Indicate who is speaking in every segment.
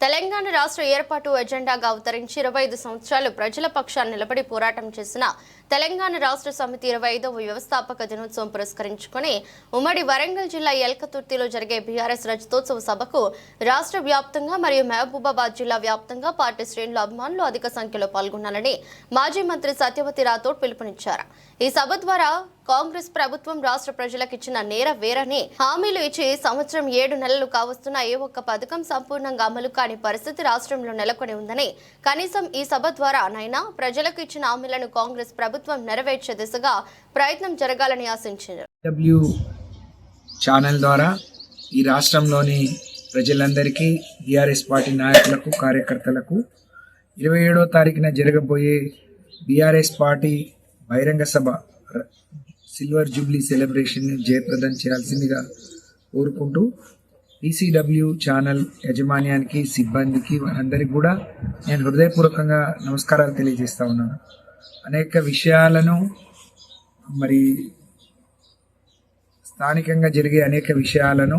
Speaker 1: తెలంగాణ రాష్ట్ర ఏర్పాటు ఎజెండాగా అవతరించి ఇరవై ఐదు సంవత్సరాలు ప్రజల పక్షాన్ని నిలబడి పోరాటం చేసిన తెలంగాణ రాష్ట్ర సమితి ఇరవై ఐదవ వ్యవస్థాపక దినోత్సవం పురస్కరించుకుని ఉమ్మడి వరంగల్ జిల్లా ఎల్కతుర్తిలో జరిగే బీఆర్ఎస్ రజతోత్సవ సభకు రాష్ట్ర వ్యాప్తంగా మరియు మహబూబాబాద్ జిల్లా వ్యాప్తంగా పార్టీ శ్రేణులు అభిమానులు అధిక సంఖ్యలో పాల్గొనాలని మాజీ మంత్రి సత్యవతి రాథోడ్ పిలుపునిచ్చారు. ఈ సభ ద్వారా కాంగ్రెస్ ప్రభుత్వం రాష్ట్ర ప్రజలకు ఇచ్చిన నేర వేరని హామీలు ఇచ్చి సంవత్సరం ఏడు నెలలు కావస్తున్న ఏ ఒక్క పథకం సంపూర్ణంగా అమలు కాని పరిస్థితి రాష్ట్రంలో నెలకొని ఉందని కనీసం ఈ సభ ద్వారా నైనా ప్రజలకు ఇచ్చిన హామీలను కాంగ్రెస్ ప్రభుత్వం నెరవేర్చే దిశగా ప్రయత్నం జరగాలని ఆశించారు
Speaker 2: డబ్ల్యూ ఛానల్ ద్వారా ఈ రాష్ట్రంలోని ప్రజలందరికీ బీఆర్ఎస్ పార్టీ నాయకులకు కార్యకర్తలకు ఇరవై ఏడో తారీఖున జరగబోయే బీఆర్ఎస్ పార్టీ బహిరంగ సభ సిల్వర్ జూబ్లీ సెలబ్రేషన్ జయప్రదం చేయాల్సిందిగా కోరుకుంటూ పీసీడబ్ల్యూ ఛానల్ యాజమాన్యానికి సిబ్బందికి వారందరికీ కూడా నేను హృదయపూర్వకంగా నమస్కారాలు తెలియజేస్తా ఉన్నాను. అనేక విషయాలను మరి స్థానికంగా జరిగే అనేక విషయాలను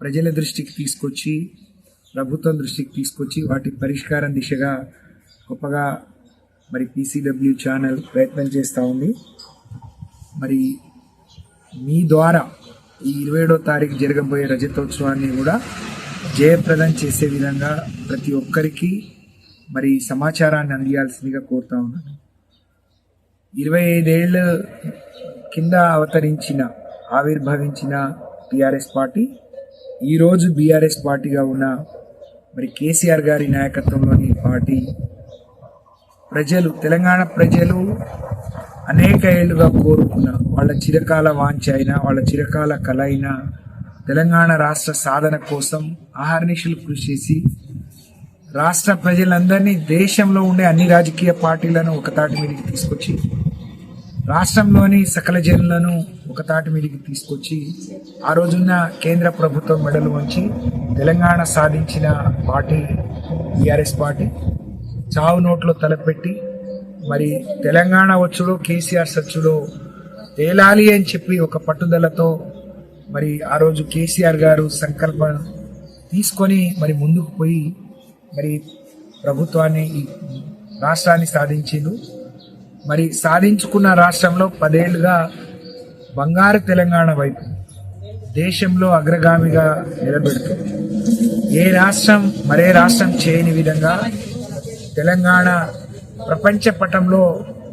Speaker 2: ప్రజల దృష్టికి తీసుకొచ్చి ప్రభుత్వం దృష్టికి తీసుకొచ్చి వాటి పరిష్కారం దిశగా గొప్పగా మరి పీసీడబ్ల్యూ ఛానల్ ప్రయత్నం చేస్తూ ఉంది. మరి మీ ద్వారా ఈ ఇరవై ఏడో తారీఖు జరగబోయే రజతోత్సవాన్ని కూడా జయప్రదం చేసే విధంగా ప్రతి ఒక్కరికి మరి సమాచారాన్ని అందియాల్సిందిగా కోరుతా ఉన్నాను. ఇరవై ఐదేళ్ళ కింద అవతరించిన ఆవిర్భవించిన టీఆర్ఎస్ పార్టీ ఈరోజు బీఆర్ఎస్ పార్టీగా ఉన్న మరి కేసీఆర్ గారి నాయకత్వంలోని పార్టీ ప్రజలు తెలంగాణ ప్రజలు అనేక ఏళ్ళుగా కోరుకున్న వాళ్ళ చిరకాల వాంఛ అయినా వాళ్ళ చిరకాల కళ అయినా తెలంగాణ రాష్ట్ర సాధన కోసం ఆహర్నిశలు కృషి చేసి రాష్ట్ర ప్రజలందరినీ దేశంలో ఉండే అన్ని రాజకీయ పార్టీలను ఒకతాటి మీదకి తీసుకొచ్చి రాష్ట్రంలోని సకల జనులను ఒకతాటి మీదకి తీసుకొచ్చి ఆ రోజున కేంద్ర ప్రభుత్వం మెడలు వంచి తెలంగాణ సాధించిన పార్టీ బీఆర్ఎస్ పార్టీ చావు నోట్లో తలపెట్టి మరి తెలంగాణ వచ్చుడు కేసీఆర్ సచ్చుడు తేలాలి అని చెప్పి ఒక పట్టుదలతో మరి ఆ రోజు కేసీఆర్ గారు సంకల్పం తీసుకొని మరి ముందుకు పోయి మరి ప్రభుత్వాన్ని ఈ రాష్ట్రాన్ని సాధించిండు. మరి సాధించుకున్న రాష్ట్రంలో పదేళ్ళుగా బంగారు తెలంగాణ వైపు దేశంలో అగ్రగామిగా నిలబెడుతుంది. ఏ రాష్ట్రం మరే రాష్ట్రం చేయని విధంగా తెలంగాణ ప్రపంచ పటంలో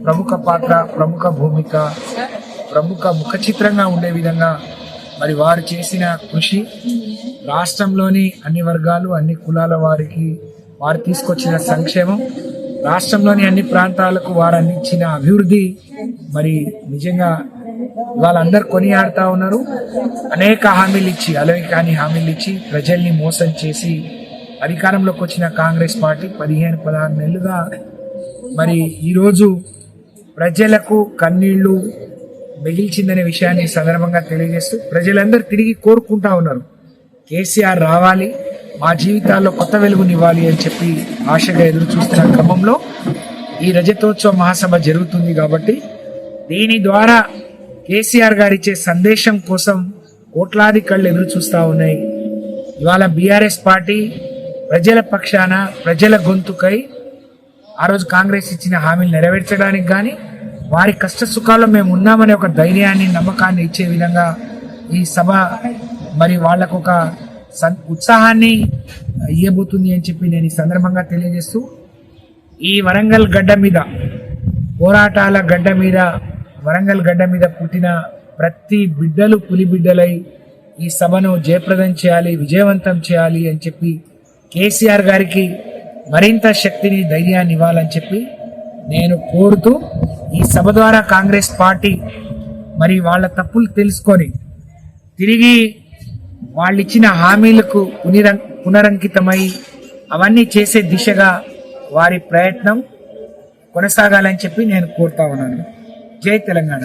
Speaker 2: ప్రముఖ పాత్ర ప్రముఖ భూమిక ప్రముఖ ముఖచిత్రంగా ఉండే విధంగా మరి వారు చేసిన కృషి రాష్ట్రంలోని అన్ని వర్గాలు అన్ని కులాల వారికి వారు తీసుకొచ్చిన సంక్షేమం రాష్ట్రంలోని అన్ని ప్రాంతాలకు వారు అందించిన అభివృద్ధి మరి నిజంగా వాళ్ళందరూ కొనియాడుతూ ఉన్నారు. అనేక హామీలు ఇచ్చి అలవి కాని హామీలు ఇచ్చి ప్రజల్ని మోసం చేసి అధికారంలోకి వచ్చిన కాంగ్రెస్ పార్టీ పదిహేను పదహారు నెలలుగా మరి ఈరోజు ప్రజలకు కన్నీళ్ళు మిగిల్చిందనే విషయాన్ని సందర్భంగా తెలియజేస్తూ ప్రజలందరూ తిరిగి కోరుకుంటా ఉన్నారు. కేసీఆర్ రావాలి మా జీవితాల్లో కొత్త వెలుగునివ్వాలి అని చెప్పి ఆశగా ఎదురు చూస్తున్న క్రమంలో ఈ రజతోత్సవ మహాసభ జరుగుతుంది కాబట్టి దీని ద్వారా కేసీఆర్ గారు ఇచ్చే సందేశం కోసం కోట్లాది కళ్ళు ఎదురు చూస్తూ ఉన్నాయి. ఇవాళ బీఆర్ఎస్ పార్టీ ప్రజల పక్షాన ప్రజల గొంతుకై ఆ రోజు కాంగ్రెస్ ఇచ్చిన హామీలు నెరవేర్చడానికి కానీ వారి కష్ట సుఖాల్లో మేము ఉన్నామనే ఒక ధైర్యాన్ని నమ్మకాన్ని ఇచ్చే విధంగా ఈ సభ మరి వాళ్ళకు ఒక సన్- ఉత్సాహాన్ని ఇవ్వబోతుంది అని చెప్పి నేను ఈ సందర్భంగా తెలియజేస్తూ ఈ వరంగల్ గడ్డ మీద పోరాటాల గడ్డ మీద వరంగల్ గడ్డ మీద పుట్టిన ప్రతి బిడ్డలు పులి బిడ్డలై ఈ సభను జయప్రదం చేయాలి విజయవంతం చేయాలి అని చెప్పి కేసీఆర్ గారికి మరింత శక్తిని ధైర్యాన్ని ఇవ్వాలని చెప్పి నేను కోరుతూ ఈ సభ ద్వారా కాంగ్రెస్ పార్టీ మరి వాళ్ళ తప్పులు తెలుసుకొని తిరిగి వాళ్ళు ఇచ్చిన హామీలకు పునిరం పునరంకితమై అవన్నీ చేసే దిశగా వారి ప్రయత్నం కొనసాగాలని చెప్పి నేను కోరుతా ఉన్నాను. జై తెలంగాణ.